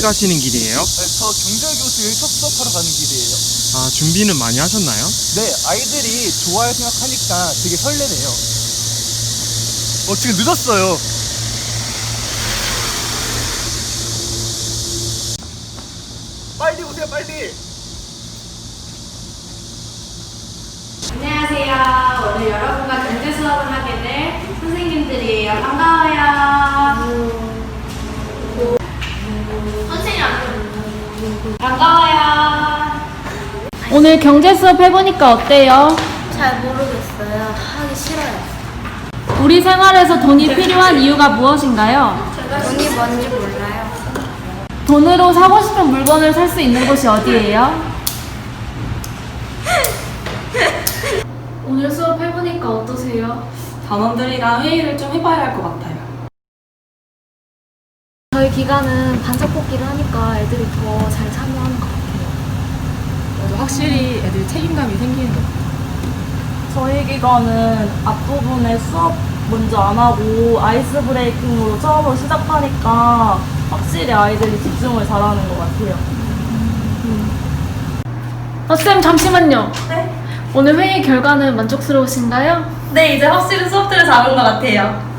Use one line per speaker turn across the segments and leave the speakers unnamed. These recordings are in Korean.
가시는 길이에요?
저 경제교수 첫 수업하러 가는 길이에요.
아, 준비는 많이 하셨나요?
네, 아이들이 좋아할 생각하니까 되게 설레네요. 어, 지금 늦었어요. 빨리 오세요, 빨리.
안녕하세요. 오늘 여러분과 경제 수업을 하게 될 선생님들이에요. 반가워요. 오늘 경제 수업 해보니까 어때요?
잘 모르겠어요. 하기 싫어요.
우리 생활에서 돈이 필요한 이유가 무엇인가요?
돈이 뭔지 몰라요.
돈으로 사고 싶은 물건을 살 수 있는 곳이 어디예요? 오늘 수업 해보니까 어떠세요?
단원들이랑 회의를 좀 해봐야 할 것 같아요.
저희 기간은 반짝 뽑기를 하니까 애들이 더 잘 참여하는 것 같아요.
확실히 애들 책임감이 생기는 것 같아요.
저희 기관은 앞부분에 수업 먼저 안 하고 아이스 브레이킹으로 처음으로 시작하니까 확실히 아이들이 집중을 잘하는 것 같아요.
어, 쌤 잠시만요.
네?
오늘 회의 결과는 만족스러우신가요?
네, 이제 확실히 수업들을 잡은 것 같아요.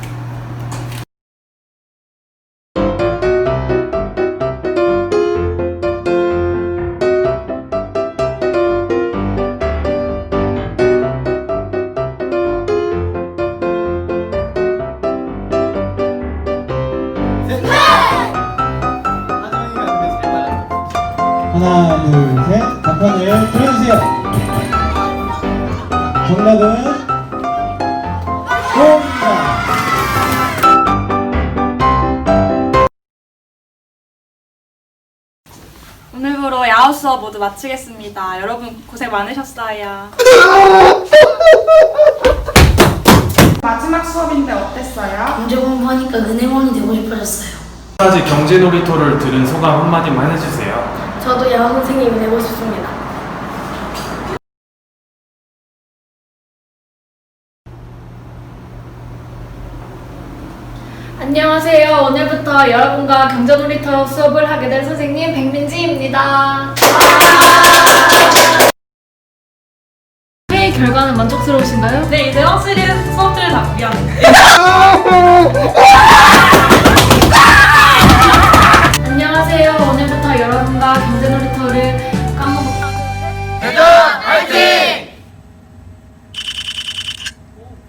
하나, 둘, 셋. 답변을 들어주세요. 정답은 O입니다.
오늘부로 야후 수업 모두 마치겠습니다. 여러분 고생 많으셨어요.
마지막 수업인데 어땠어요?
경제 공부하니까 은행원이 되고 싶어졌어요.
까지 경제 놀이터를 들은 소감 한마디만 해주세요.
저도 야호 선생님이 되고 싶습니다.
안녕하세요. 오늘부터 여러분과 경제놀이터 수업을 하게 된 선생님 백민지입니다. 회의 결과는 만족스러우신가요?
네, 이제 확실히 수업들을 합니다.